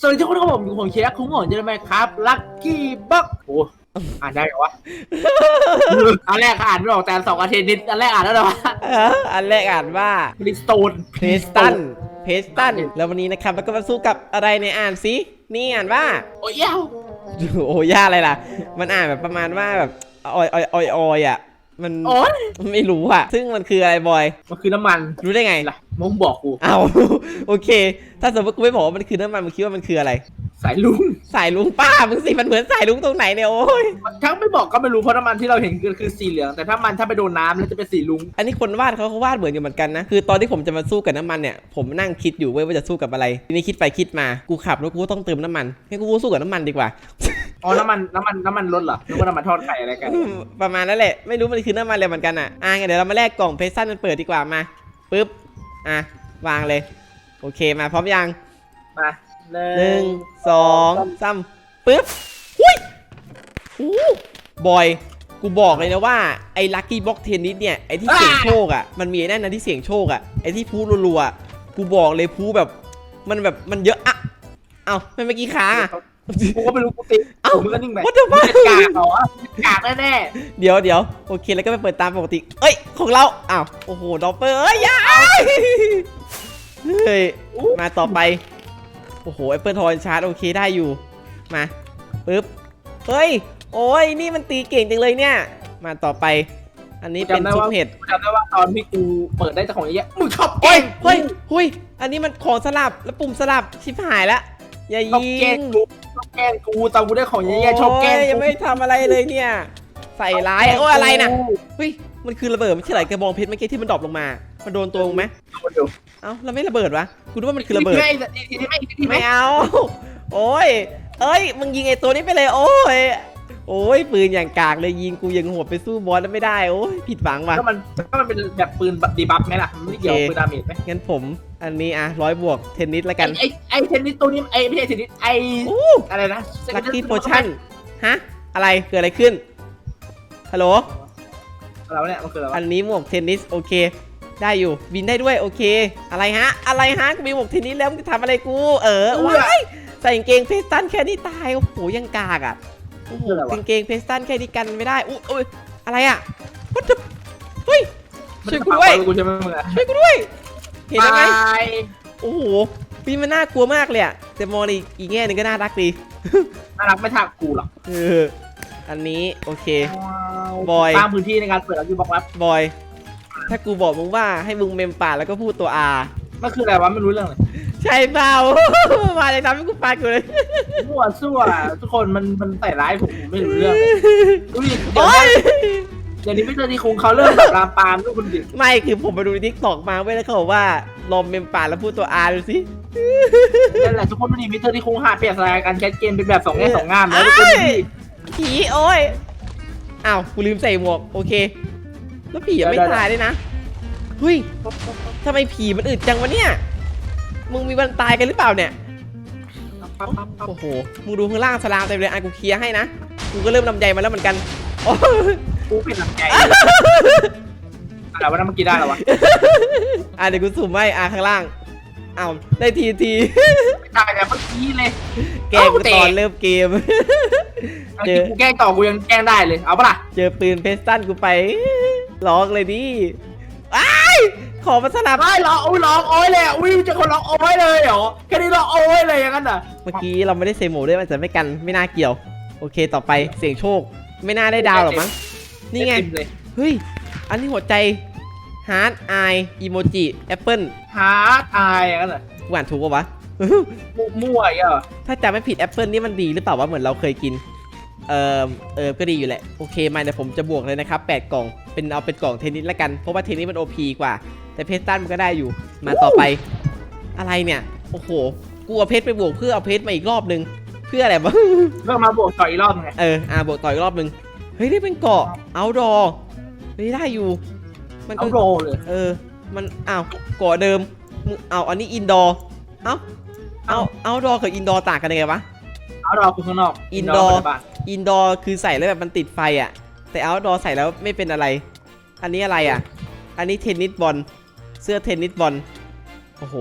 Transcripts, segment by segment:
สวัสดีทุกคนครับผมอยู่ผมเชียร์คุ้งหอนเจอไหมครับลัคกี้บ็อกโอ้อ่านได้เหรอวะ อันแรกอ่านไม่ออกแต่อันสองอาทิตย์นิดอันแรกอ่านแล้วเหรอวะเอออันแรกอ่านว่าบริสโตนเพสตันเพสตันแล้ววันนี้นะครับเราก็มาสู้กับอะไรในยอ่านสินี่อ่านว่า โอ้ยเย้าโอ้ยากอะไรล่ะ มันอ่านแบบประมาณว่าแบบออยออยออยออยอะ มันโอ้ยไม่รู้อะซึ่งมันคืออะไรบอย มันคือน้ำมันรู้ได้ไงล่ะมึงบอกกูเอา โอเค ถ้าสมมติกูไม่บอกว่ามันคือน้ำมันมึงคิดว่ามันคืออะไร สายลุงสายลุงป้ามึงสิมันเหมือนสายลุงตรงไหนเนี่ยโอ้ยทั้งไม่บอกก็ไม่รู้เพราะน้ำมันที่เราเห็นคือคือสีเหลือง แต่ถ้ามันถ้าไปโดนน้ำแล้วจะเป็นสีลุงอันนี้คนวาดเขาเขาวาดเหมือนกันเหมือนกันนะคือตอนที่ผมจะมาสู้กับน้ำมันเนี่ยผมนั่งคิดอยู่เว้ยว่าจะสู้กับอะไรทีนี้คิดไปคิดมากูขับรถกูก็ต้องเติมน้ำมันงั้นกูสู้กับน้ำมันดีกว่า อ๋อน้ำมันน้ำมันน้ำมันรถเหรอนึกว่าน้ำมันทอดไข่อะไรกันประมาณนั้นแหละ ไม่รู้มันคือน้ำมันอะไรเหมือนกันอะ อะงั้นเดี๋ยวเรามาแลกกล่องเพชรสั้นมันเปิดดีกว่ามาปึ๊บ อะ วางเลย โอเคมาพร้อมยังมาหหนึ่งสองสามปึ๊บหุ้ยหูบอย กูบอกเลยนะว่า ไอ้ลัคกี้บ็อกเทนนิสเนี่ย ไอ้ที่เสี่ยงโชคอะ มันมีไอ้นั่นนะที่เสี่ยงโชคอะ ไอ้ที่พูรัวๆอะกูบอกเลยพูแบบ มันแบบ มันเยอะอะ เอ้าไม่เมื่อกี้ค้างอะ กูก็ไม่รู้กูติเอ้ามึงก็นิ่งไป What the fuck มึงจะกากเหรอกากแน่เดี๋ยวเดี๋ยวโอเคแล้วก็ไปเปิดตามปกติ เอ้ย ของเรา อ้าว โอ้โหดอปเปอร์เอ้ยอยาเฮ้ย มาต่อไป โอ้โหแอปเปิลทอนชาร์จโอเคได้อยู่ มา ปึ๊บ เฮ้ย โอ้ย นี่มันตีเก่งจังเลยเนี่ย มาต่อไป อันนี้เป็นซุปเห็ด ๆกูจำได้ว่าตอนที่กูเปิดได้แต่ของเยอะๆมึงชอบแกเฮ้ล้ยงเฮ้ยเฮ้ย อันนี้มันของสลับ แล้วปุ่มสลับ ชิบหายละ อย่าชอบยิแกล้งงกูชอบแกล้งกูตอนกูได้ของเยอะๆชอบแกล้งโยกูยังไม่ทำอะไรเลยเนี่ย ใส่ร้ายโอ้ยอะไรน่ะเฮ้ยมันคือระเบิดไม่ใช่เหรอกระบองเพชรเมื่อกี้ที่มันดรอปลงมา มันโดนตัวมึงไหมเดี๋ยวเอ้าแล้วไม่ระเบิดวะกูนึกว่ามันคือระเบิด ไม่ทีนี้ไม่ทีนี้ไม่ไม่เอา โอ้ย เอ้ย มึงยิงไอ้ตัวนี้ไปเลย โอ้ย โอ้ยปืนอย่างกากเลยยิงกูยังโหดไปสู้บอสแล้วไม่ได้โอ้ยผิดหวังว่ะ ก็มันก็มันเป็นแบบปืนดีบัฟไหมล่ะ มันไม่ได้เกี่ยวกับปืนดาเมจไหมงั้นผมอันนี้อะร้อยบวกเทนนิสแล้วกันไอ้ไอ้เทนนิสตัวนี้ไอ้ไม่ใช่เทนนิสไอ้อู้อะไรนะลัคกี้โพชั่นฮะอะไรเกิดอะไรขึ้นฮัลโหลอะไรวะเนี่ยมันคืออะไรวะอันนี้หมวกเทนนิสโอเค ได้อยู่บินได้ด้วยโอเค อะไรฮะ อะไรฮะกูมีหมวกเทนนิสแล้วมึงจะทำอะไรกู เออว้ายใส่กางเกงเพสตันแค่นี้ตายโอ้โหยังกากอะ โอ้โหคืออะไรวะกางเกงเพสตันแค่นี้กันไม่ได้อุ้ยอุ้ยอะไรอะ What the เฮ้ยช่วยกูด้วยกูใช่ไหมมึงอะช่วยกูด้วย เห็นไหมไปโอ้โหปีมันน่ากลัวมากเลยอะแต่มองในอีกแง่หนึงก็น่ารักดีน่ารักไม่ทักกูหรอกเอออันนี้โอเคบอยสร้างพื้นที่ในการเปิดแล้วยูบอกรับบอย ถ้ากูบอกมึงว่าให้มึงเมมป่าแล้วก็พูดตัว R มันคืออะไรวะไม่รู้เรื่องเลย ใช่เปล่า มาเลยทำให้กูปากูเลย มั่วซั่วทุกคนมันมันใส่ร้ายผมผมไม่รู้เรื่องดูดิเดี๋ยวโอ๊ยเดี๋ยวนี้ไม่เจอที่คงเขาเริ่มแบบลามปามด้วยคุณดิไม่คือผมไปดูในทิกตอกมาเว้ยแล้วเขาบอกว่าลองเมมป่าแล้วพูดตัว R ดูสินั่นแหละทุกคนมันดีมิเตอร์ที่คงหาเปลี่ยนสไตล์การแคสเกมเป็นแบบสองแง่สองงามแล้วทุกคนดูดิผีโอ้ยอ้าวกูลืมใส่หมวกโอเค แล้วผียังไม่ตายเลยนะเฮ้ยทำไมผีมันอึดจังวะเนี่ย มึงมีวันตายกันหรือเปล่าเนี่ย ปั๊บปั๊บปั๊บโอ้โห มึงดูข้างล่างสลามเต็มเลยอะกูเคลียร์ให้นะ กูก็เริ่มลำใยมาแล้วเหมือนกันโอ้ยกูเป็นหนังใจอะไรวะนั่นเมื่อกี้ได้แล้ววะอะเดี๋ยวกูสุ่มให้อะข้างล่างอ้าวได้ทีทีตายแต่เมื่อกี้เลยแกล้งกูตอนเริ่มเกมเมื่อกี้กูแกล้งต่อกูยังแกล้งได้เลย เอาปะล่ะ เจอปืนเพสตันกูไปร้องเลยดิอ้าย ขอมาสลับไม่ร้องโอ้ยร้องโอ้ยเลยอะอุ้ยจะคนร้องโอ้ยเลยเหรอแค่นี้ร้องโอ้ยเลยอย่างนั้นเหรอเมื่อกี้เราไม่ได้เซโมด้วยมันจะไม่กันไม่น่าเกี่ยว โอเคต่อไปเสียงโชค ไม่น่าได้ดาวหรอกมั้ง นี่ไงเต็มเลยเฮ้ย อันนี้หัวใจฮาร์ดไออีโมจิแอปเปิลฮาร์ดอายอย่างนั้นเหรอหวานถูกปะวะ มั่วๆอย่างเงี้ยเหรอถ้าจำไม่ผิดแอปเปิลนี่มันดีหรือเปล่าวะเหมือนเราเคยกิน เออเออก็ดีอยู่แหละ โอเคมาเดี๋ยวผมจะบวกเลยนะครับ 8 กล่องเป็นเอาเป็นกล่องเทนนิสละกัน เพราะว่าเทนนิสมัน OP กว่า แต่เพชรตันมันก็ได้อยู่ มาต่อไป อะไรเนี่ย โอ้โห กูเอาเพชรไปบวกเพื่อเอาเพชรมาอีกรอบนึง เพื่ออะไรวะ เพิ่งมาบวกต่ออีกรอบนึงไง เออ อ่าบวกต่ออีกรอบนึง เฮ้ย ได้เป็นเกาะเอาดอเฮ้ยได้อยู่ มันเอาก็โรเลย เออ มัน อ้าว เกาะเดิมมึงเอาอันนี้อินดอร์เอ้า เอาเอาดอกับอินดอร์ต่างกันยังไงวะ เอาดอคือข้างนอก Indoor ในบ้านอินดอร์คือใส่แล้วแบบมันติดไฟอะ แต่เอาดอใส่แล้วไม่เป็นอะไร อันนี้อะไรอะ อันนี้เทนนิสบอล เสื้อเทนนิสบอลโอ้โห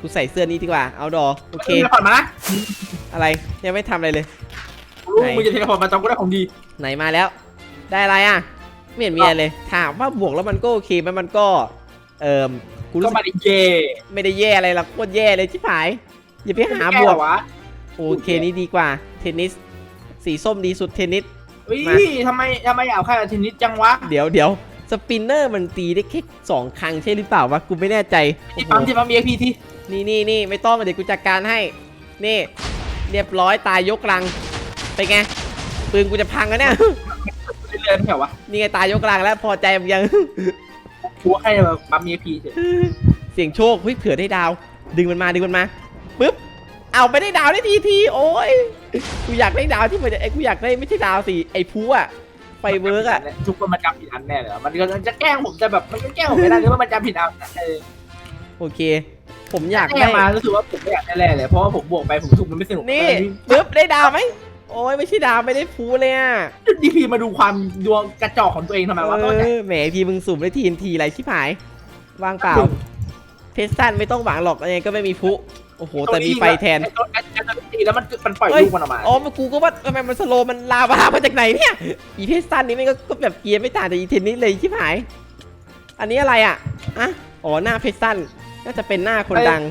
กูใส่เสื้อนี้ดีกว่าเอาดอโอเคเทเลพอร์ตมานะอะไรยังไม่ทำอะไรเลยรู้มึงจะเทเลพอร์ตมาจำกูได้ของดีไหนมาแล้ว ได้อะไรอะไม่เห็นมีอะไรเลยถามว่าบวกแล้วมันก็โอเคไหมมันก็ เอ่อกูก็รู้สึมากดิเย่ไม่ได้แย่อะไรหรอกโคตรแย่เลยชิบหายอย่าไปหาบวกวะโอเคนี้ดีกว่า เทนนิส สีส้มดีสุดเทนนิส เฮ้ยมา ทำไมทำไมอยากเข้ากับเทนนิสจังวะเดี๋ยวเดี๋ยว สปินเนอร์มันตีได้แค่สองครั้งใช่หรือเปล่าวะกูไม่แน่ใจโอ้ที่โหปั๊มที่ปั๊มเอ็กพีที่นี่นี่นี่ไม่ต้องมาเดี๋ยวกูจัดการให้ นี่ เรียบร้อยตายยกลังไปนไงปืนกูจะพังแล้วเนี่ย เรื่อยๆไม่ใช่เหรอวะนี่ไงตายยกลังแล้วพอใจมึงยัง กูให้แบบปั๊มเอ็กพีเฉยเสียงโชคเฮ้ยเผื่อได้ดาว ดึงมันมาดึงมันมาปึ๊บเอาไปได้ดาวได้ทีทีโอ้ยกูอยากได้ดาวที่มันจะไอ้กูอยากได้ไม่ใช่ดาวสิไอ้พูอะ ไฟเวิร์กอะทุกคนมันจำผิดอันแน่เลยมันก็จะแกล้งผมจะแบบมันก็แกล้งผมไม่ได้เลยว่ามันจำผิดอันเออโอเค ผมอยากแกล้ได้งมารู้สึกว่าผมไม่อยากได้แน่เลยเพราะว่าผมบวกไปผมถูกมันไม่สนุกนี่ปึ๊บได้ดาวไหมโอ้ยไม่ใช่ดาวไม่ได้พูเลยอะดีพีมาดูความดวงกระจอกของตัวเองทำไมวะต้องเออแหมพี่มึงสุ่มได้ทีนทีไรชิบหายวางเปล่าเทสตันไม่ต้องหวังหรอกยังไงก็ไม่มีพลุโอ้โหแต่มีไฟแทนไอ้ ตัวไอ้ตัวตีแล้วมันมันปล่อยเฮ้ยลูกมันออกมาอ๋อมากูก็ว่าทำไมมันสโลว์มันลาวามาจากไหนเนี่ยอีเทสตันนี่มันก็ก็แบบเกียร์ไม่ต่างจากอีเทนนิสเลยชิบหาย อันนี้อะไรอะอะอ๋อหน้าเพชรตันน่าจะเป็นหน้าคนดัง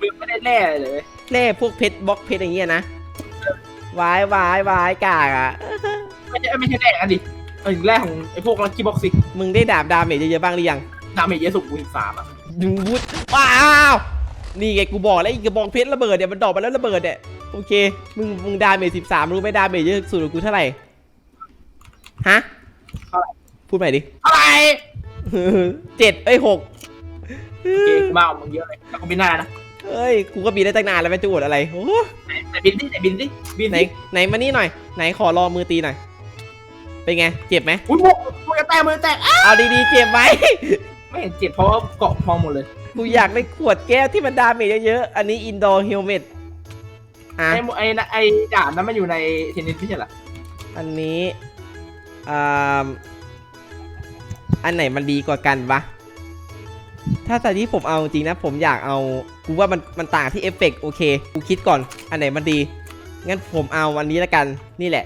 มึงไม่ได้แน่เลยเล่พวกเพชรบล็อกเพชรอย่างเงี้ยนะวายวายวายกากอะไม่ใช่ไม่ใช่แน่อันดิเออแรกของไอ้พวกลักกี้บ็อกซิ่งมึงได้ดาบดาเมจเยอะๆบ้างหรือยังดาเมจเยอะสุดกูสิบสามอะดึงวุดว้าวนี่ไงกูบอกแล้วอีกกระบองเพชรระเบิดเนี่ยมันดอกมาแล้วระเบิดเนี่ย โอเค มึงมึงดาเมจสิบสามรู้ไหมดาเมจเยอะสุดของกูเท่าไหร่ ฮะพูดใหม่ดิ อะไรเจ็ดเอ้ยหกโอเคกูมาเอามึงเยอะเลยแล้วกูบินหน้านะเอ้ย กูก็บินได้ตั้งนานแล้วไม่จะอวดอะไรโอ้แต่บินดิแต่บินดิบินไหนดิไหนมานี่หน่อย ไหนขอรอมือตีหน่อย เป็นไง เจ็บไหมอุ้ยพวกมึงจะแตกมึงจะแตกอะเอาดีๆเจ็บไหม ไม่เห็นเจ็บเพราะว่าเกาะพองหมดเลย กูอยากได้ขวดแก้วที่มันดาเมจเยอะๆ อันนี้อินดอร์เฮลเมต อะไอ้ไอ้ไอ้ด่านนั้นมันอยู่ในเทนนิสไม่ใช่เหรออันนี้อ่าอันไหนมันดีกว่ากันวะ ถ้าแต่ที่ผมเอาจริงนะ ผมอยากเอา กูว่ามันมันต่างที่เอฟเฟกต์โอเค กูคิดก่อน อันไหนมันดี งั้นผมเอาอันนี้ละกัน นี่แหละ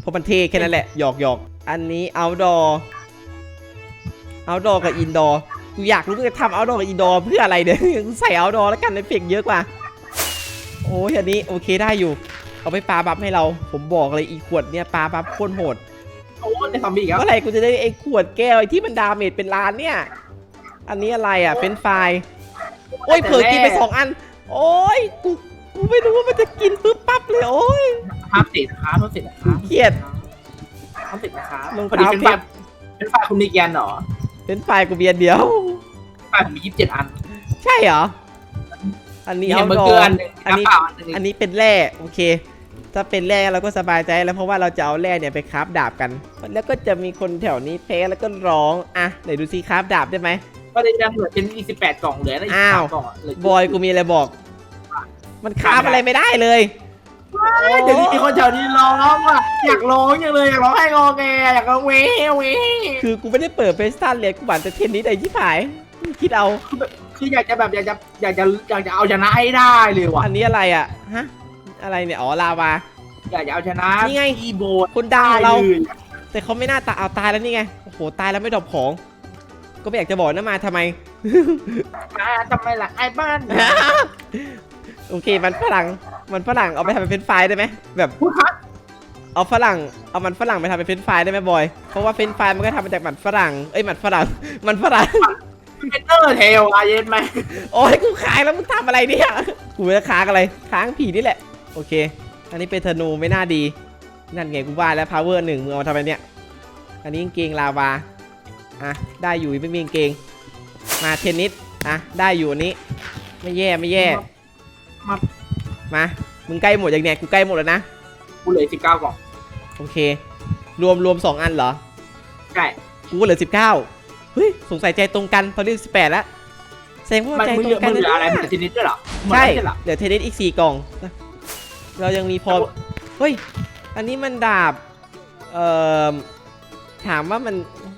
เพราะมันเท่แค่นั้นแหละ หยอกหยอก อันนี้ outdoor outdoor กับ indoor กูอยากรู้ว่าจะทำ outdoor กับ indoor เพื่ออะไรเนี่ย กูใส่ outdoor แล้วกันเอฟเฟกต์เยอะกว่า โอ้ยอันนี้โอเคได้อยู่ เอาไปปาบัฟให้เรา ผมบอกเลยอีขวดเนี่ยปาบัฟโคตรโหดโอ้ในซอมบี้อีกแล้วเมื่อไหร่กูจะได้ไอ้ขวดแก้วไอ้ที่มันดาเมจเป็นล้านเนี่ย อันนี้อะไรอะเป็นไฟรายโอ้ยเผลอกินไปสองอัน โอ้ยกูกูไม่รู้ว่ามันจะกินปึ๊บปั๊บเลยโอ้ยห้ามติดนะครับห้ามติดนะครับเครียดห้ามติดนะครับรองพอดีเท้าเป็นเพฝ่ายชรเป็นฝ่ายคุณมีแกนเหรอเป็นไฟรายกูเบียร์เดียวฝ่ายผมมียี่สิบเจ็ดอัน ใช่เหรอ อันนี้มีเอาแฮมเบอร์ดอเกอร์อันหนึ่งอันนี้น้ำเปล่าอันหนึ่งอันนี้เป็นแร่โอเค ถ้าเป็นแร่เราก็สบายใจแล้วเพราะว่าเราจะเอาแร่เนี่ยไปคราฟดาบกัน แล้วก็จะมีคนแถวนี้แพ้แล้วก็ร้องอะไหนดูซิคราฟดาบได้ไหมก็ได้ยังเหลือเป็นยี่สิบแปดกล่องเหลือแล้วอีกอ้าสาวมกล่องอะเหลืบอยกูมีอะไรบอก มันคราฟอะไรไม่ได้เลยเฮ้ยเดี๋ยวนี้มีคนแถวนี้ร้องอะอยากร้องยังเลยอยากร้องให้งอแงอยากร้องเว้เว้คือกูไม่ได้เปิดเฟสตันเลยกูหวานแต่เทนนิสไอ้ที่ผาย คิดเอา คืออยากจะแบบอยากจะอยากจะอยากจะเอาชนะให้ได้เลยว่ะ อันนี้อะไรอะฮะ อะไรเนี่ยอ๋อลาวา อยากจะเอาชนะนี่ไง อีโบดคนดังได้ของเรา เลยแต่เขาไม่น่าตายเอาตายแล้วนี่ไงโอ้โหตายแล้วไม่ดรอปของ ก็ไม่อยากจะบอกนะมาทำไม มาทำไมล่ะไอ้บ้านโอเคมันฝรั่งมันฝรั่งเอาไปทำเป็นเฟรนช์ฟรายได้ไหมแบบพูดครับเอาฝรั่งเอามันฝรั่งไปทำเป็นเฟรนช์ฟรายได้ไหมบอยเพราะว่าเฟรนช์ฟรายมันก็ทำมาจากมันฝรั่งเอ้ยมันฝรั่ง มันฝรั่ง เป็นเตอร์เทลอะเย็นไหมโอ้ยกูขายแล้วมึงทำอะไรเนี่ย กูจะค้างอะไร ค้างผีนี่แหละ โอเค อันนี้เป็นธนูไม่น่าดี นั่นไงกูว่าแล้ว power หนึ่งมึงเอามาทำอะไรเนี่ย อันนี้กางเกงลาวา อะ ได้อยู่ไม่มีกางเกง มาเทนนิส อะ ได้อยู่อันนี้ ไม่แย่ไม่แย่ มา มา มึงใกล้หมดอย่างเนี้ยกูใกล้หมดแล้วนะ กูเหลือสิบเก้ากล่อง โอเค รวมรวมสองอันเหรอ ใช่ กูก็เหลือสิบเก้าเฮ้ย สงสัยใจตรงกันตอนนี้สิบแปดแล้วแสดงว่ามันใจมึงตรเหลืองกันมึงเหลืออะไรนะมึงเหลือเทนนิสด้วยเหรอใช่มึงเหลือเหรอ เดี๋ยวเทนนิสอีกสี่กล่องเรายังมีพอเฮ้ยอันนี้มันดาบเอ่อถามว่ามัน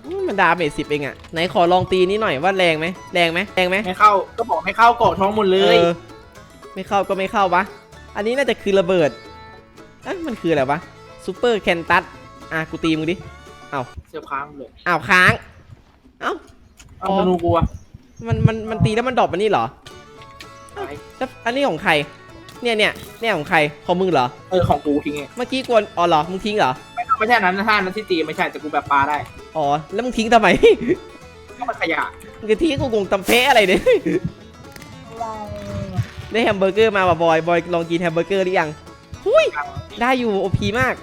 อืมันดาเมจสิบเองอะไหนขอลองตีนี้หน่อยว่าแรงไหมแรงไหมแรงไหม ไม่เข้าก็บอกไม่เข้าเกาะท้องหมดเลย ออไม่เข้าก็ไม่เข้าวะ อันนี้น่าจะคือระเบิดเอ๊ะมันคืออะไรวะซูเปอร์แคนตัสอะกูตีมึงดิเสียบค้างเลย อ้าวค้างเอ้า เอาอ๋อธนูกูอะมันมันมันตีแล้วมันดรอปอันนี้เหรอไปแล้วอันนี้ของใคร เนี่ยเนี่ยเนี่ยของใครของมึงเหรอ เออของกูทิ้งไงเมื่อกี้กวนอ๋อเหรอ มึงทิ้งเหรอ ไม่ไม่ใช่อันนั้นท่านั้นที่ตีไม่ใช่แต่กูแบบปลาได้ อ๋อ แล้วมึงทิ้งทำไม ก็มันขยะ มึงจะทิ้งกูงงตำเพะอะไรเนี่ยได้แฮมเบอร์เกอร์มาว่ะบอย บอยลองกินแฮมเบอร์เกอร์หรือยังหุยได้อยู่โอพีมาก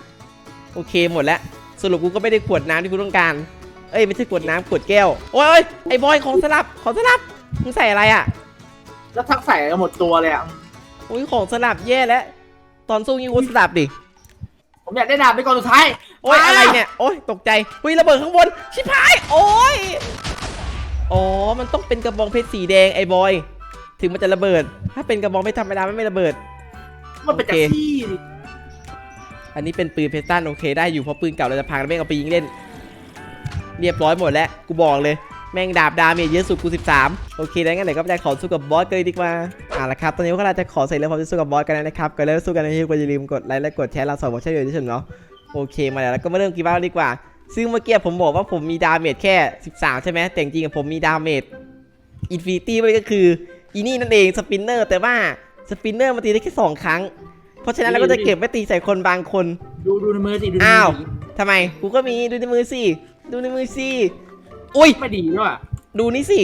โอเคหมดแล้ว สรุปกูก็ไม่ได้ขวดน้ำที่กูต้องการ เอ้ยไม่ใช่ขวดน้ำขวดแก้วโอ้ยโอ้ยไอ้บอยของสลับของสลับมึงใส่อะไรอะแล้วทักใส่กันหมดตัวเลยอะโอ้ยของสลับแย่แล้วตอนสู้ยิงกูสลับดิผมอยากได้ดาบไปก่อนสุดท้ายโอ้ยอะไรเนี่ยโอ้ยตกใจหุยระเบิดข้างบนชิบหายโอ้ยอ๋อมันต้องเป็นกระบองเพชรสีแดงไอ้บอย ถึงมันจะระเบิด ถ้าเป็นกระบองเพชรธรรมดาไม่ไม่ระเบิดมันเป็นจากโอเคที่ดิอันนี้เป็นปืนเพชรตันโอเคได้อยู่เพราะปืนเก่าเราจะพังแล้วแม่งเอาไปยิงเล่น เรียบร้อยหมดแล้วกูบอกเลยแม่งดาบดาเมจเยอะสุดกู 13 โอเคได้งั้นเดี๋ยวก็ไปขอสู้กับบอสกันเลยดีกว่าอะละครับ ตอนนี้พวก็เราจะขอใส่เรื่องความจะสู้กับบอสกันแล้วนะครับก็เริ่มสู้กันในที่ก็อย่าลืมกดไลค์และกดแชร์เราสองบอกใช่เลยที่สุดเนาะโอเคมาแล้วแล้วก็มาเริ่มกีบ้าดีกว่า ซึ่งเมื่อกี้ผมบอกว่าผมมีดาเมจแค่ 13 ใช่ไหมแต่จริงๆผมมีดาเมจอินฟินิตี้ไปก็คืออีนี่นั่นเองสปินเนอร์แต่ว่าสปินเนอร์มันตีได้แค่สองครั้ง เพราะฉะนั้นเราก็จะเก็บไว้ตีใส่คนบางคน ดูดูในมือสิดูในอ้าวมือสิทำไมกูก็มีดูในมือสิ ดูในมือสิอุ้ย ไม่ดีด้วยดูนี่สิ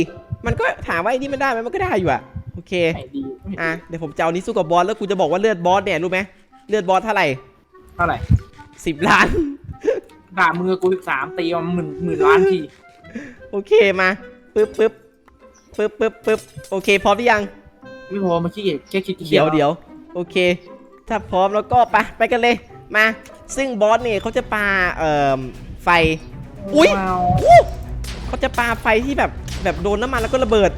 มันก็ถามว่าไอ้นี่มันได้ไหมมันก็ได้อยู่อะโอเคไม่ดีไม่ดีอะ เดี๋ยวผมจะเอานี้สู้กับบอสแล้วกูจะบอกว่าเลือดบอสเนี่ยรู้ไหมเลือดบอสเท่าไหร่เท่าไหร่สิบล้านดาบมือกูสิบสามตีมันหมื่นหมื่นล้านทีโอเคมาปึ๊บปึ๊บปึ๊บปึ๊บปึ๊บโอเคพร้อมหรือยัง ไม่พอมาขี้เกียจแค่คิดเดี๋ยวเดี๋ยวโอเค ถ้าพร้อมแล้วก็ไปไปกันเลย มา ซึ่งบอสเนี่ยเขาจะปาเอ่อไฟ อุ๊ยว้าวอู้เขาจะปาไฟที่แบบแบบโดนน้ำมันแล้วก็ระเบิด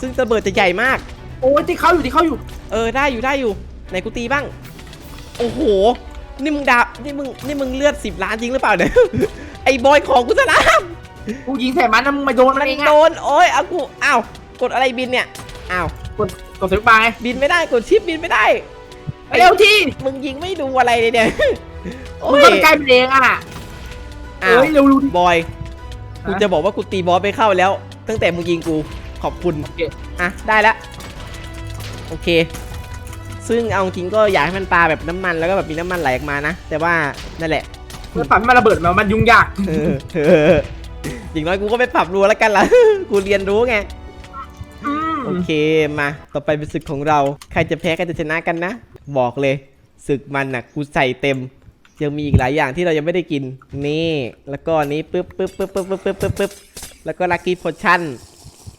ซึ่งระเบิดจะใหญ่มาก โอ้ยที่เขาอยู่ที่เขาอยู่ เออได้อยู่ได้อยู่ไหนกูตีบ้าง โอ้โห นี่มึงดาบนี่มึงนี่มึงเลือดสิบล้านจริงหรือเปล่าเนี่ย ไอ้บอยของกูซะนะกูยิงใส่มันนะมึงมาโดนมันมันเองโดอะนโอ้ยเอากูอ้าวกดอะไรบินเนี่ยอ้าวกดกดสวิตช์บาร์ไงบินไม่ได้กดชิปบินไม่ได้เร็วที่มึงยิงไม่ดูอะไรเลยเนี่ยโอ้มึงยก็ไปใกล้เป็นเองอะ อ้าวเอ้ยเร็วดูดิ บอยฮะกูจะบอกว่ากูตีบอสไปเข้าแล้ว ตั้งแต่มึงยิงกูขอบคุณโอเค อะได้แล้วโอเค ซึ่งเอาจริงก็อยากให้มันปลาแบบน้ำมันแล้วก็แบบมีน้ำมันไหลออกมานะ แต่ว่านั่นแหละเมื่อปรับให้มันระเบิดมามันยุ่งยาก เออเอออย่างน้อยกูก็ไปปรับรัวแล้วกันล่ะ กูเรียนรู้ไง อืมโอเคมา ต่อไปเป็นศึกของเรา ใครจะแพ้ใครจะชนะกันนะ บอกเลย ศึกมันน่ะ กูใส่เต็ม ยังมีอีกหลายอย่างที่เรายังไม่ได้กิน นี่แล้วก็อันนี้ปึ๊บปึ๊บปึ๊บปึ๊บปึ๊บปึ๊บปึ๊บปึ๊บแล้วก็ลัคกี้พอชั่น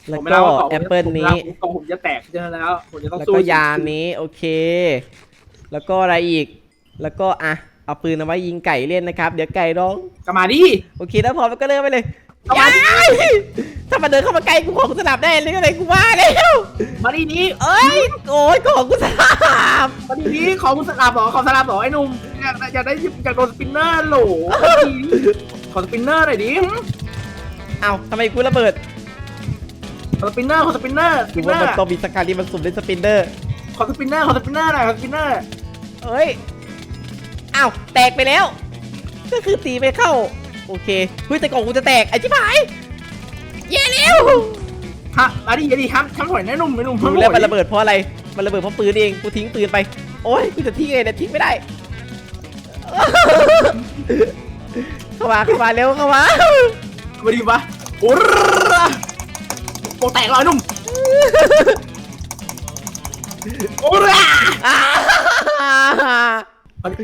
แล้วผมไม่ก็เล่าว่าแอปเปิลนี้ผมผมจะแตกเจอแล้วผมจะต้องแล้วสู้ก็ยานี้โอเค แล้วก็อะไรอีก แล้วก็อะเอาปืนเอาไว้ยิงไก่เล่นนะครับ เดี๋ยวไก่ร้องกลับมาดิโอเคแล้วพร้อมแล้วก็เริ่มไปเลย เอามาดิย้ายถ้ามาเดินเข้ามาใกล้กูของสนับได้เลยก็เลยกูว่าแล้วมาดินี้เอ้ยโอ้ยของกูสนับมาดินี้ขอคุณสลับเหรอขอสลับเหรอไอ้หนุ่มอยากอยากได้อยากโดนสปินเนอร์โหลมาดิขอสปินเนอร์หน่อยดิเอ้าทำไมกูระเบิดขอสปินเนอร์ขอสปินเนอร์สกูปินเนอว่ามันร์ต้องมีสกการที่มันสุ่มได้สปินเดอร์ขอสปินเนอร์ขอสปินเนอร์หน่อยขอสปินเนอร์เอ้ยอ้าวแตกไปแล้ว ก็คือตีไม่เข้า โอเคเฮ้ยแต่กล่องกูจะแตกไอ้ชิบหายเย้เร็วฮะมาดิอย่าดิครับทำถอยแน่หนุ่มไอ้หนุ่มรู้แล้วมันระเบิดเพราะอะไร มันระเบิดเพราะปืนเองกูทิ้งปืนไป โอ้ยกูจะทิ้งไงเนี่ยทิ้งไม่ได้ เข้ามาเข้ามาเร็วเข้ามามาดิวะโอ้โหแตกเลยหนุ่มโอ้ย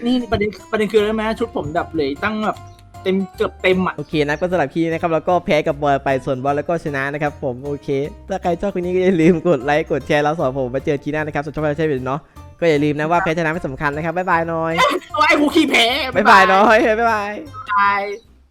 นี่ประเด็นประเด็นคืออะไรไหมชุดผมแบบเหลยตั้งแบบ เต็มเกือบเต็มอะ โอเคนะก็สำหรับพี่นะครับแล้วก็แพ้กับบอยไปส่วนบอลแล้วก็ชนะนะครับผมโอเค ถ้าใครชอบคลิปนี้ก็อย่าลืมกดไลค์กดแชร์แล้วสอนผมมาเจอทีหน้านะครับส่วนช่องเราใช่ไหมเนาะก็อย่าลืมนะว่าแพ้ชนะไม่สำคัญนะครับบ๊ายบายน้อยเอาไอ้กูขี้แพ้บ๊ายบายน้อยบ๊ายบาย บาย